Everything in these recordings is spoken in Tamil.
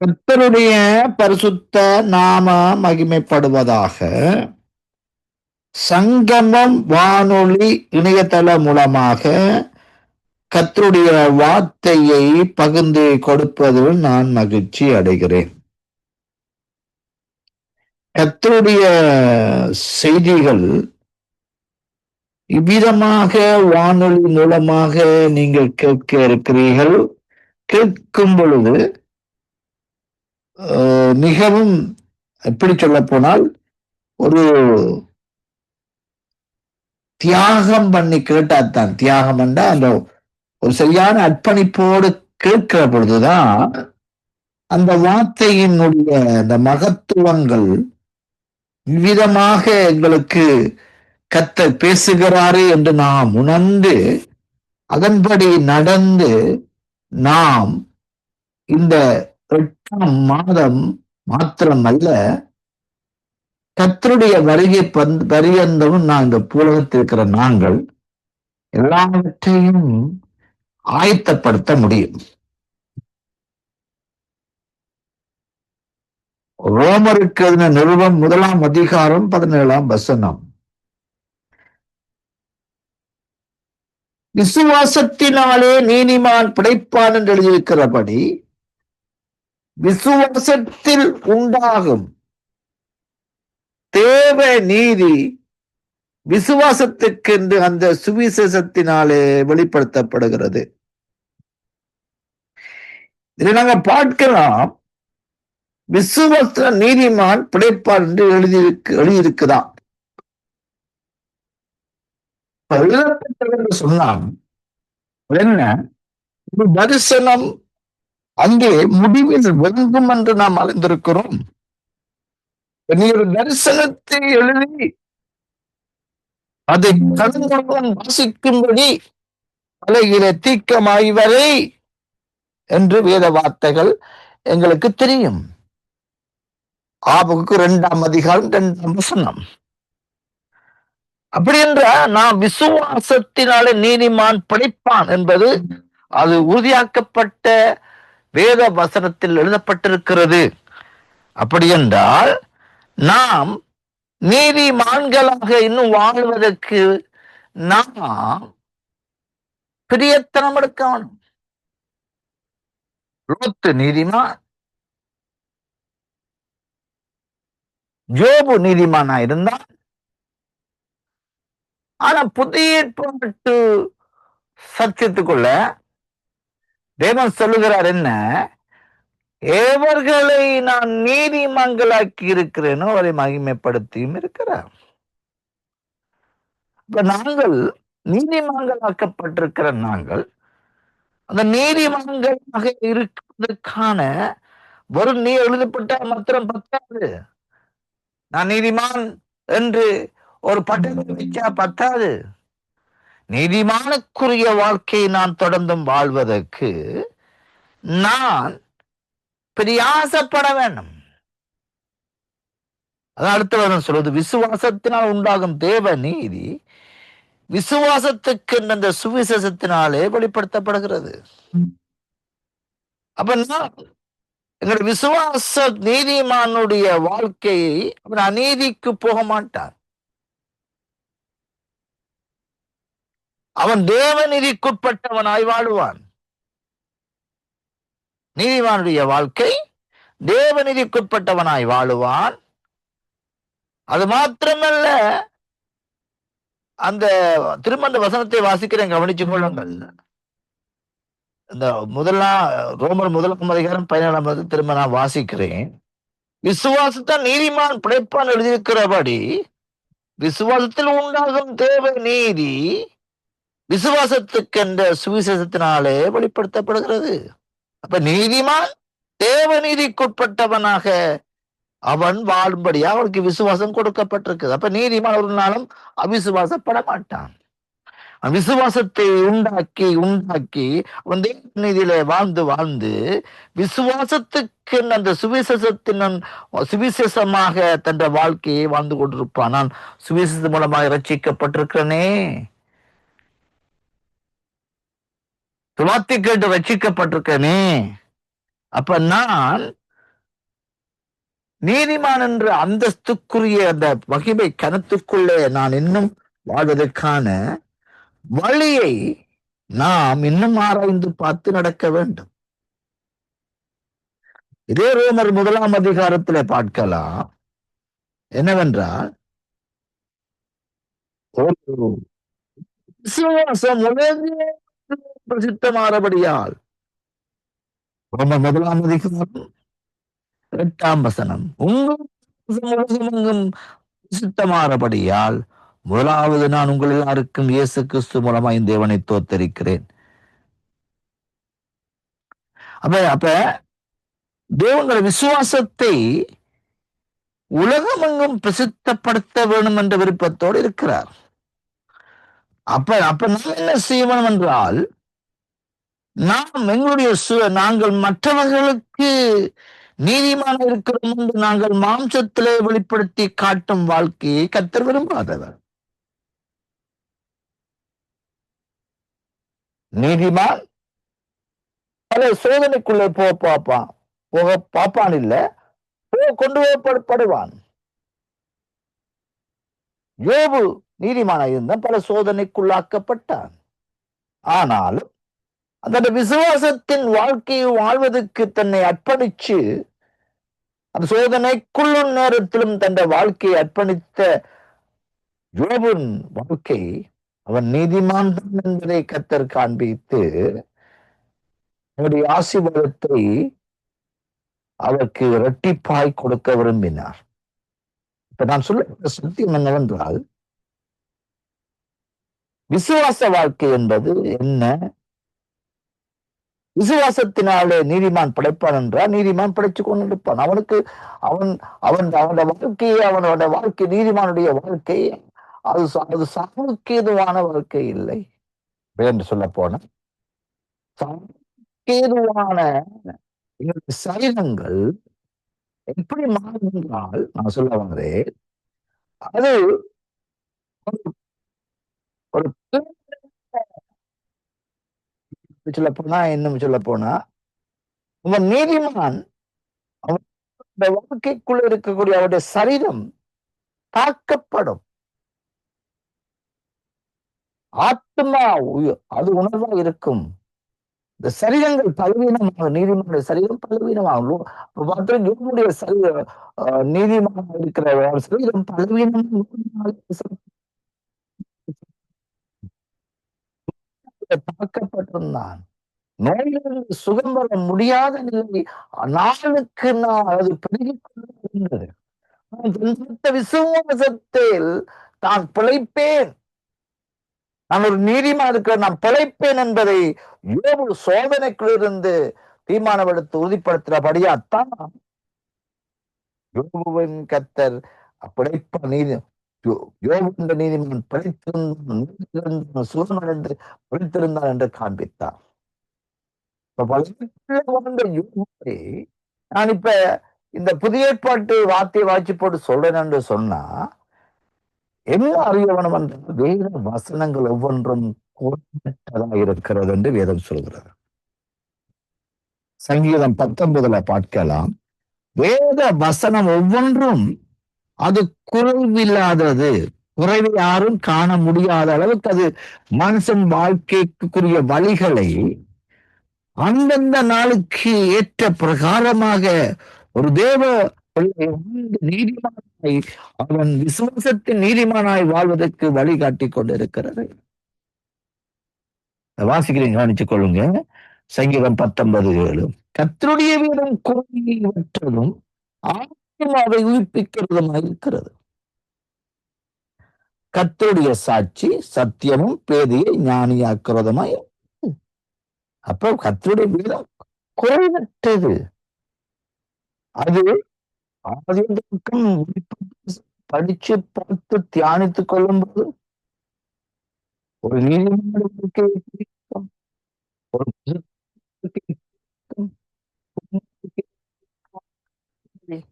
கர்த்தருடைய பரிசுத்த நாம மகிமைப்படுவதாக சங்கமம் வானொலி இணையதளம் மூலமாக கத்தருடைய வார்த்தையை பகிர்ந்து கொடுப்பதில் நான் மகிழ்ச்சி அடைகிறேன். கத்தருடைய செய்திகள் இவ்விதமாக வானொலி மூலமாக நீங்கள் கேட்க இருக்கிறீர்கள். கேட்கும் பொழுது மிகவும் எப்படி சொல்ல போனால் ஒரு தியாகம் பண்ணி கேட்டாத்தான். தியாகம் என்றா அந்த ஒரு சரியான அர்ப்பணிப்போடு கேட்கிற பொழுதுதான் அந்த வார்த்தையினுடைய அந்த மகத்துவங்கள் விதமாக எங்களுக்கு கத்த பேசுகிறாரு என்று நாம் உணர்ந்து அதன்படி நடந்து நாம் இந்த மாதம் மாத்திரமல்ல கத்தருடைய வருகை பந் பரியந்தமும் நான் இந்த பூலகத்தில் இருக்கிற நாங்கள் எல்லாவற்றையும் ஆயத்தப்படுத்த முடியும். ரோமருக்கு எழுதின நிறுவம் முதலாம் அதிகாரம் பதினேழாம் வசனம். விசுவாசத்தினாலே நீதிமான் பிழைப்பான் என்று எழுதியிருக்கிறபடி விசுவாசத்தில் உண்டாகும். தேவ நீதி விசுவாசத்துக்கென்று அந்த சுவிசேஷத்தினாலே வெளிப்படுத்தப்படுகிறது. இதை நாங்க பார்க்கலாம். விசுவாச நீதிமான் பிழைப்பார் என்று எழுதியிருக்கு எழுதியிருக்குதான் எழுதப்பட்டது என்று சொன்னால் என்ன? ஒரு தரிசனம் அங்கே முடிவில் வெங்கும் என்று நாம் அறிந்திருக்கிறோம். நீ ஒரு தரிசனத்தை எழுதி அதை கலந்துடன் வாசிக்கும்படி அலையில தீக்கமாய் வரை என்று வேத வார்த்தைகள் எங்களுக்கு தெரியும். ஆபுக்கு இரண்டாம் அதிகாரம் இரண்டாம் வசனம். அப்படி என்றால் நாம் விசுவாசத்தினாலே நீதிமான் படிப்பான் என்பது அது உறுதியாக்கப்பட்ட வேத வசனத்தில் எழுதப்பட்டிருக்கிறது. அப்படி என்றால் நாம் நீதிமான்களாக இன்னும் வாழ்வதற்கு நாம் பிரியத்தனம் எடுக்கணும் லோத்து நீதிமான் ஜோபு நீதிமானா இருந்தான். ஆனா புதிய ஏற்பாட்டு சத்தியத்துக்குள்ள தேவன் சொல்லுகிறார் என்ன? ஏவர்களை நான் நீதிமங்களாக்கி இருக்கிறேனோ அவரை மகிமைப்படுத்தியும் இருக்கிறார். இப்ப நாங்கள் நீதிமங்களாக்கப்பட்டிருக்கிற நாங்கள் அந்த நீதிமங்களாக இருக்கிறதுக்கான வரும் நீ எழுதப்பட்டால் மாத்திரம் பத்தாது. நான் நீதிமான் என்று ஒரு பட்டத்தை வச்சா பத்தாது. நீதிமானுக்குரிய வாழ்க்கையை நான் தொடர்ந்தும் வாழ்வதற்கு நான் பிரியாசப்பட வேண்டும். அதான் அடுத்த வரும் சொல்வது விசுவாசத்தினால் உண்டாகும் தேவ நீதி விசுவாசத்துக்கு அந்த சுவிசேஷத்தினாலே வெளிப்படுத்தப்படுகிறது. அப்ப நான் எங்களுடைய விசுவாச நீதிமானுடைய வாழ்க்கையை அவன் அநீதிக்கு போக மாட்டான். அவன் தேவநிதிக்குட்பட்டவனாய் வாழுவான். நீதிமானுடைய வாழ்க்கை தேவநிதிக்குட்பட்டவனாய் வாழுவான். அது மாத்திரமல்ல அந்த திருமண வசனத்தை வாசிக்கிறேன் கவனிச்சு கொள்ளுங்கள். இந்த முதலாம் ரோமர் முதலாம் அதிகாரம் பதினேழாம் திரும்ப நான் வாசிக்கிறேன். விசுவாசத்தான் நீதிமான் பிழைப்பான் எழுதியிருக்கிறபடி விசுவாசத்தில் உண்டாகும் தேவ நீதி விசுவாசத்துக்கென்ற சுவிசேஷத்தினாலே வெளிப்படுத்தப்படுகிறது. அப்ப நீதிமான் தேவ நீதிக்குட்பட்டவனாக அவன் வாழும்படியா அவனுக்கு விசுவாசம் கொடுக்கப்பட்டிருக்குது அப்ப நீதிமான் ஒரு நாளும் அவிசுவாசப்பட மாட்டான். விசுவாசத்தை உண்டாக்கி உண்டாக்கி அவன் தேவ நீதியில வாழ்ந்து வாழ்ந்து விசுவாசத்துக்கு அந்த சுவிசேஷத்தின் சுவிசேஷமாக தன் வாழ்க்கையை வாழ்ந்து கொண்டிருப்பான். நான் சுவிசேஷம் மூலமாக ரட்சிக்கப்பட்டிருக்கிறேனே. துவாத்தி கேட்டு ரட்சிக்கப்பட்டிருக்கேனே. அப்ப நான் நீதிமான் என்ற அந்தஸ்துக்குரிய அந்த மகிமை கனத்துக்குள்ளே நான் இன்னும் வாழ்வதற்கான வழியை நாம் இன்னும் ஆராய்ந்து பார்த்து நடக்க வேண்டும். இதே ரோமர் முதலாம் அதிகாரத்திலே பார்க்கலாம். என்னவென்றால் விசுவாசம் உலகே பிரசித்தமானபடியால் ரொம்ப முதலாம் அதிகாரம் எட்டாம் வசனம் உங்கள் பிரசித்தமானபடியால் முதலாவது நான் உங்கள் எல்லாருக்கும் இயேசு கிறிஸ்து மூலமாய் தேவனை தோத்தரிக்கிறேன் அப்ப அப்ப தேவங்கள விசுவாசத்தை உலகமெங்கும் பிரசித்தப்படுத்த வேண்டும் என்ற விருப்பத்தோடு இருக்கிறார் அப்ப அப்ப நாம் என்ன செய்யணும் என்றால் நாம் எங்களுடைய சு- நாங்கள் மற்றவர்களுக்கு நீதிமான இருக்கிறோம் என்று நாங்கள் மாம்சத்திலே வெளிப்படுத்தி காட்டும் வாழ்க்கையை கத்தர் விரும்பாதவர். நீதிமான்? பல சோதனைக்குள்ளே போக பார்ப்பான் போக பார்ப்பான் இல்ல. போக கொண்டு போகப்படுவான் யோபு நீதிமான இருந்தான் பல சோதனைக்குள்ளாக்கப்பட்டான். ஆனாலும் அந்த விசுவாசத்தின் வாழ்க்கையை வாழ்வதற்கு தன்னை அர்ப்பணிச்சு அந்த சோதனைக்குள்ளும் நேரத்திலும் தன் வாழ்க்கையை அர்ப்பணித்த யோபின் வாழ்க்கை அவன் நீதிமான் என்பதை கத்தர் காண்பித்து அவருடைய ஆசீர்வாதத்தை அவருக்கு இரட்டிப்பாய் கொடுக்க விரும்பினார். இப்ப நான் சொல்ல சத்தியம் என்னவென்றால் விசுவாச வாழ்க்கை என்பது என்ன? விசுவாசத்தினாலே நீதிமான் படைப்பான் என்றால் நீதிமான் படைச்சு கொண்டிருப்பான். அவனுக்கு அவன் அவன் அவனோட வாழ்க்கையை அவனோட வாழ்க்கை நீதிமானுடைய வாழ்க்கை அது அது சாவுக்கு வாழ்க்கை இல்லை. என்று சொல்ல போன ஏதுவான எங்களுடைய சரீரங்கள் எப்படி மாறும் என்றால் நான் சொல்ல வந்தேன் அது ஒரு சொல்ல போனா இன்னும் சொல்ல போனா உங்க நீதிமான் அவனுடைய வாழ்க்கைக்குள்ள இருக்கக்கூடிய அவருடைய சரீரம் தாக்கப்படும். ஆத்மா அது உணர்வா இருக்கும். இந்த சரீரங்கள் பலவீனமாகும் நீதிமன்ற சரீரம் பலவீனமாகும். அப்ப பார்த்தா நீதிமன்றம் இருக்கிற சரீரம் பலவீனமாக தாக்கப்பட்டிருந்தான் நோயிலிருந்து சுகம் பெற முடியாத நிலை நாளுக்கு நாள் அது பெருகிக் கொண்டிருந்தது. விசுவாசத்தில் நான் பிழைப்பேன். நான் ஒரு நீதிமா இருக்கிற நான் பிழைப்பேன் என்பதை யோபு சோதனைக்குள்ளிருந்து தீர்மானம் எடுத்து உறுதிப்படுத்துறபடியாத்தான் யோபுவின் கத்தர் பிழைப்ப நீதி யோகந்த நீதிமன் படித்திருந்தான் சுகமடைந்து என்று காண்பித்தார். நான் இப்ப இந்த புதிய ஏற்பாட்டு வார்த்தையை வாய்ச்சி போட்டு சொல்றேன் என்று சொன்னா என்ன அறியவனம் என்றால் வேத வசனங்கள் ஒவ்வொன்றும் குறிப்பிட்டதாக இருக்கிறது என்று வேதம் சொல்கிறது. சங்கீதம் பத்தொன்பதுல பார்க்கலாம். வேத வசனம் ஒவ்வொன்றும் அது குறைவில்லாதது. குறைவை யாரும் காண முடியாத அளவுக்கு அது மனுஷன் வாழ்க்கைக்குரிய வழிகளை அந்தந்த நாளுக்கு ஏற்ற பிரகாரமாக ஒரு தேவ நீதிமானாய் அவன் விசுவாசத்தின் நீதிமானாய் வாழ்வதற்கு வழிகாட்டி கொண்டிருக்கிறது. வாசிக்கிறீங்க கவனிச்சு கொள்ளுங்க. சங்கீதம் பத்தொன்பது ஏழு. கத்தருடைய வீரம் குறைவற்றதும் ஆத்மாவை உயிர்ப்பிக்கிறதுமாக இருக்கிறது? கத்தருடைய சாட்சி சத்தியமும் பேதியை ஞானியாக்குறதுமாய் அப்ப கத்தருடைய வீரம் குறைவற்றது. அது ஆதிக்கம் படிச்சு பார்த்து தியானித்துக் கொள்ளும்போது ஒரு நீதிமன்ற ஒரு புதுப்பிக்க இருக்கும்.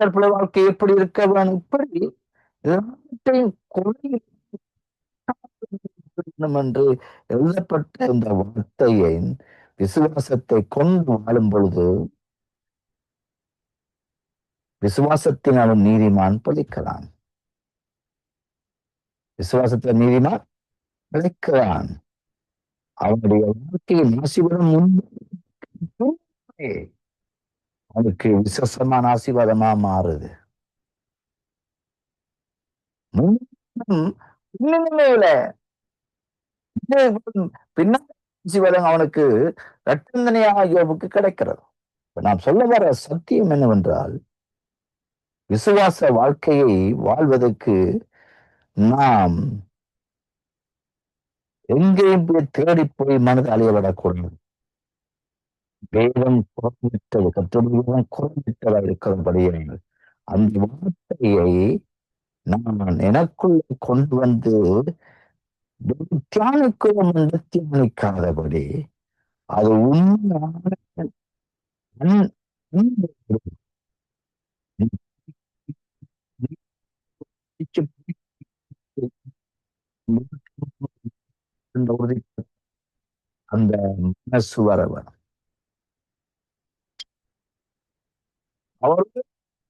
தற்போது வாழ்க்கை எப்படி இருக்க வேணும் இப்படி எல்லாத்தையும் வேண்டும் என்று எழுதப்பட்ட இந்த வார்த்தையை விசுவாசத்தை கொண்டு வாழும் பொழுது விசுவாசத்தினாலும் நீதிமான் பிழைக்கலாம். விசுவாசத்தில் நீதிமான் பிழைக்கிறான் அவனுடைய வாழ்க்கையை ஆசீர்வாதம் முன்பு அதுக்கு விசேஷமான ஆசீர்வாதமா மாறுது. முன்னும் பின்னாடி அவனுக்கு ரட்டந்தனையாக யோபுக்கு கிடைக்கிறது. நாம் சொல்ல வர சத்தியம் என்னவென்றால் விசுவாச வாழ்க்கையை வாழ்வதற்கு நாம் எங்கேயும் போய் தேடி போய் மனதை அழியப்படக்கூடாது வேதம் குறைவிட்டது கற்றுடைய குறைவிட்டதா இருக்கிறபடியே அந்த வார்த்தையை நான் எனக்குள்ள கொண்டு வந்து தியானிக்கிறோம் என்று தியானிக்காதபடி அது உண்மையான அந்த மனசு வரவன். வேணும்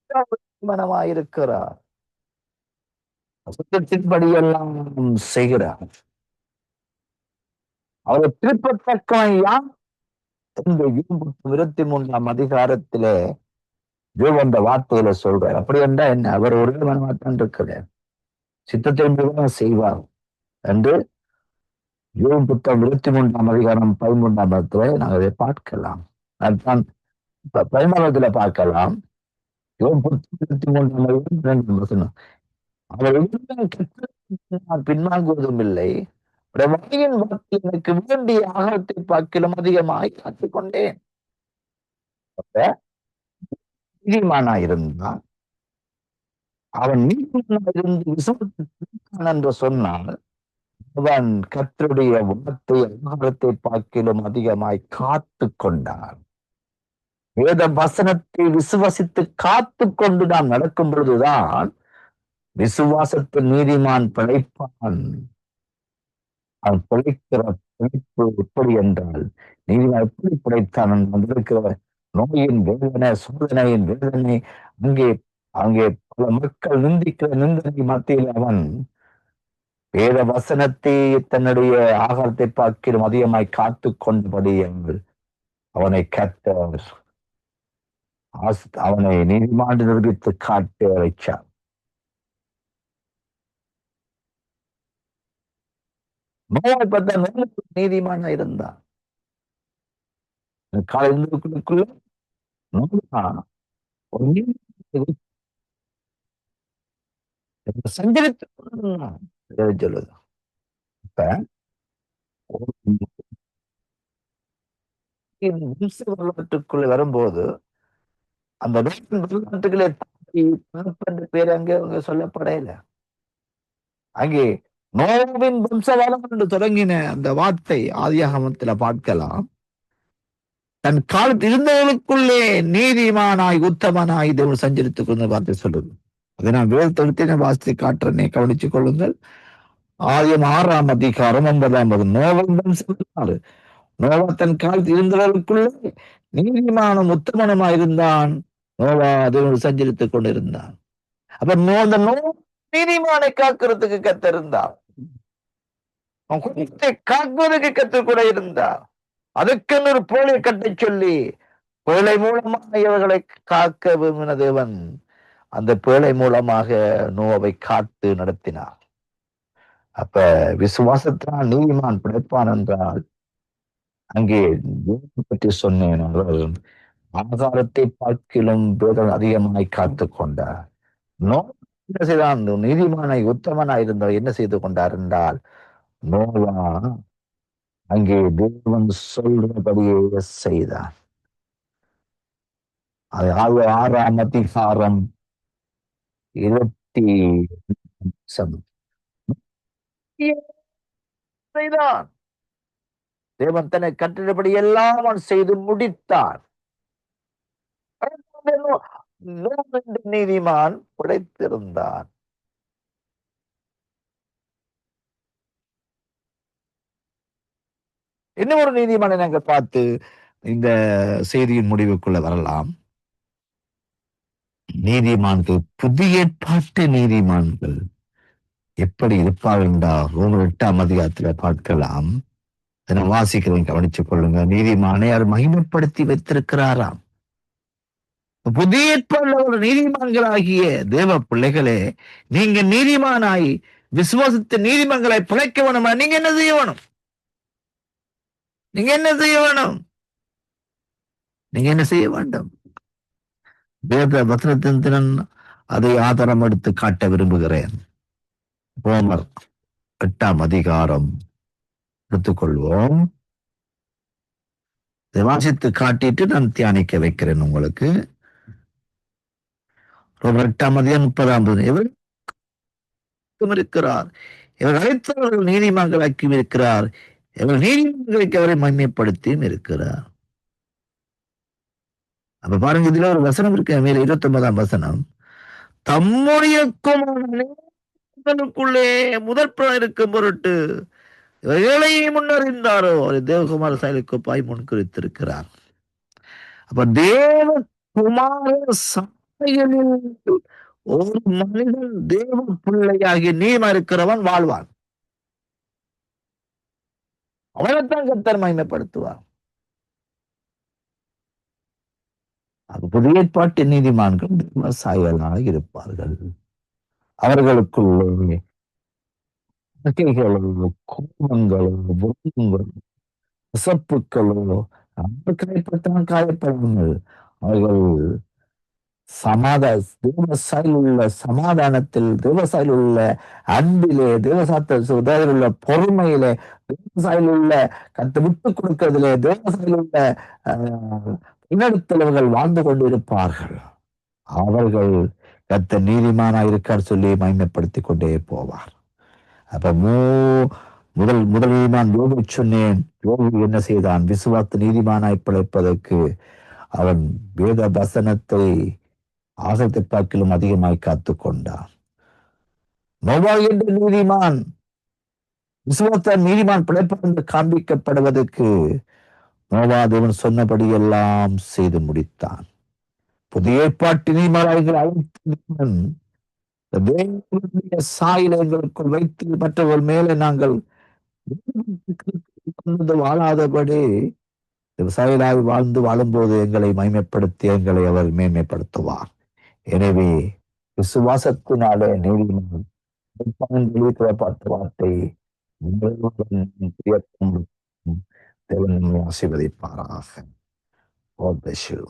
அவருக்கு மனமாயிருக்கிறார் சத்தத்தின்படி எல்லாம் செய்கிறார். அவரை திருப்பத்தக்கவன் யார்? இந்த இருபத்தி மூன்றாம் அதிகாரத்திலே யோபு அந்த வார்த்தையில சொல்றார். அப்படி என்றா என்ன? அவர் ஒரே மனமாத்தான் இருக்கிறார். சித்தத்தின் செய்வார். என்று யோகம் புத்தகம் இருபத்தி மூன்றாம் அதிகாரம் பதிமூன்றாம் இடத்துல நாங்கள் இதை பார்க்கலாம். அதுதான் பதினாலத்துல பார்க்கலாம். யோபு புத்தகம் மூன்றாம் வசனம் அவர் பின்வாங்குவதும் இல்லை. அவருடைய வாயின் எனக்கு வேண்டிய ஆகத்தை பார்க்கலாம் அதிகமாய் காத்துக்கொண்டேன் அப்ப நீதிமானா இருந்தான் அவன் நீதிமானா இருந்து விசுவாசித்தான் என்று சொன்னால் அவன் கத்தருடைய வார்த்தை ஆகாரத்தை பார்க்கிலும் அதிகமாய் காத்து கொண்டான். வேத வசனத்தை விசுவசித்து காத்து கொண்டு நாம் நடக்கும் பொழுதுதான் விசுவாசத்து நீதிமான் பிழைப்பான். அவன் பிழைக்கிற பிழைப்பு எப்படி என்றால் நீதிமான் எப்படி பிழைத்தான் வந்திருக்கிற நோயின் வேதனை சோதனையின் வேதனை அங்கே அங்கே பல மக்கள் நிந்திக்கிற நிந்தனை மத்தியில் அவன் வேத வசனத்தை தன்னுடைய ஆகாரத்தை பார்க்கிலும் அதிகமாய் காத்து கொண்டபடி அவனை கத்த அவனை நீதிமான் நிரூபித்து காட்டு வைச்சார் நோய் பார்த்த நீதிமான இருந்தான். காலை காலைக்குள்ள சஞ்சரித்து சொல்லுது. இப்ப வரலாற்றுக்குள்ள வரும்போது அந்த வரலாற்றுகளே என்று பேர் அங்கே அவங்க சொல்லப்படையில. அங்கே நோவின் வம்சவாளம் என்று தொடங்கின அந்த வார்த்தை ஆதியாகமத்துல பார்க்கலாம். தன் காலத்தில் இருந்தவர்களுக்குள்ளே நீதிமானாய் உத்தமனாய் தேவன் சஞ்சரித்துக் கொண்டு வார்த்தை சொல்லுது. அதை நான் வேதத்தெடுத்து வாசித்து காட்டுறேனே கவனித்துக் கொள்ளுங்கள். ஆதியம் ஆறாம் அதிகாரம் ஒன்பதாம் நோவன் வம்சம் நோவா தன் காலத்தில் இருந்தவர்களுக்குள்ளே நீதிமானும் உத்தமனுமாய் இருந்தான். நோவா அதனோடு சஞ்சரித்துக் கொண்டிருந்தான். அப்ப நோ அந்த நோ நீதிமானை காக்கிறதுக்கு கத்திருந்தான் அவன் குடும்பத்தை காக்குவதற்கு கத்து கூட இருந்தான் அதுக்கென்று ஒரு போலை கட்டை சொல்லி பேழை மூலமாக இவர்களை காக்க விரும்பின தேவன் அந்த பேழை மூலமாக நோவை காத்து நடத்தினார். அப்ப விசுவாசத்தினால் நீதிமான் பிழைப்பான் என்றால் அங்கே பற்றி சொன்னேன் அவர் ஆகாரத்தை பார்க்கிலும் பேதன் அதிகமாய் காத்து கொண்டார். நோ என்ன செய்தான் நீதிமானை உத்தமனாய் இருந்தவர் என்ன செய்து கொண்டார் என்றால் நோவா அங்கே தேவன் சொல்றபடியே செய்தார். அது ஆறு ஆறாம் அதிகாரம் இருபத்தி செய்தான். தேவன் தன்னை கட்டிடபடி எல்லாம் அவன் செய்து முடித்தார். நீதிமான் பிழைத்திருந்தான் இன்னும் ஒரு நீதிமானை நாங்கள் பார்த்து இந்த செய்தியின் முடிவுக்குள்ள வரலாம்? நீதிமான்கள் புதிய ஏற்பாட்டு நீதிமான்கள் எப்படி இருப்பார்கள் என்றால் ரோமர் எட்டாம் அதிகாரத்துல பார்க்கலாம். இதை வாசிக்கிறேன் கவனித்துக் கொள்ளுங்க நீதிமானை அவர் மகிமைப்படுத்தி வைத்திருக்கிறாராம். புதிய ஏற்பாடுல நீதிமான்களாகிய தேவ பிள்ளைகளே நீங்க நீதிமானாய் விசுவாசித்து நீதிமன்றங்களை பிழைக்க வேணுமா? நீங்க என்ன செய்ய வேணும்? நீங்க என்ன செய்ய வேணும்? நீங்க என்ன செய்ய வேண்டும்? வேத வசனத்தின் திறன் அதை ஆதாரம் எடுத்து காட்ட விரும்புகிறேன். ரோமர் எட்டாம் அதிகாரம் எடுத்துக்கொள்வோம். வாசித்து காட்டிட்டு நான் தியானிக்க வைக்கிறேன் உங்களுக்கு. எட்டாம் அதிகாரம் முப்பதாம் இவர் இருக்கிறார். இவர் அழைத்தவர்கள் நீதிமன்றங்களாக்கியும் இருக்கிறார். இவர் நீதிமன்றங்களுக்கு அவரை மகிமைப்படுத்தியும் இருக்கிறார். அப்ப பாருங்க இதுல ஒரு வசனம் இருக்கு. மேல இருபத்தி ஒன்பதாம் வசனம். தம்முடைய குமாரனுக்குள்ளே முதற்ப இருக்கும் பொருட்டு இவர் ஏழையை முன்னறிந்தாரோ அவர் தேவகுமார முன் குறித்திருக்கிறார். அப்ப தேவகுமார சாயலில் ஒரு மனிதன் தேவ பிள்ளையாகிய நீ மறுக்கிறவன் வாழ்வான். அவனைத்தான் கத்தர் மகிமைப்படுத்துவார். அது புதிய ஏற்பாட்டு நீதிமான்கள் விவசாயிகளாக இருப்பார்கள். அவர்களுக்குள்ளே வகைகளோ கோபங்களோ பொருங்களோ விசப்புக்களோ அவர் காயப்பட்டால் காயப்படுங்கள். அவர்கள் சமாதா தேவசாயில் உள்ள சமாதானத்தில் தேவசாயில் உள்ள அன்பிலே தேவசாத்தில் உள்ள பொறுமையிலே தேவசாயில் உள்ள கத்து விட்டு கொடுக்கிறதுலே தேவசாயில் உள்ள பின்னெடுத்தவர்கள் வாழ்ந்து கொண்டிருப்பார்கள். அவர்கள் கத்த நீதிமானா இருக்கார் சொல்லி மகிமைப்படுத்திக் கொண்டே போவார். அப்ப மூ முதல் முதலில் நான் யோகி சொன்னேன். யோகி என்ன செய்தான்? விசுவாத்து நீதிமானாய் பிழைப்பதற்கு அவன் வேத வசனத்தை ஆசத்தை அதிகமாய் காத்து கொண்டான் நோவா என்ற நீதிமான் விசுவாத்த நீதிமான் பிழைப்பார் என்று காண்பிக்கப்படுவதற்கு நோவா தேவன் சொன்னபடி எல்லாம் செய்து முடித்தான். புதிய ஏற்பாட்டு நீதிமன்றங்கள் அழைத்த சாயில எங்களுக்குள் வைத்து மற்றவர்கள் மேலே நாங்கள் வாழாதபடி விவசாயிகளாக வாழ்ந்து வாழும்போது எங்களை மைமைப்படுத்தி எங்களை அவர் மேன்மைப்படுத்துவார். எனவே விசுவாசத்தினாலே நீதிமன்றம் பாட்டு வார்த்தை தேவன் ஆசிர்வதிப்பாராக God bless you.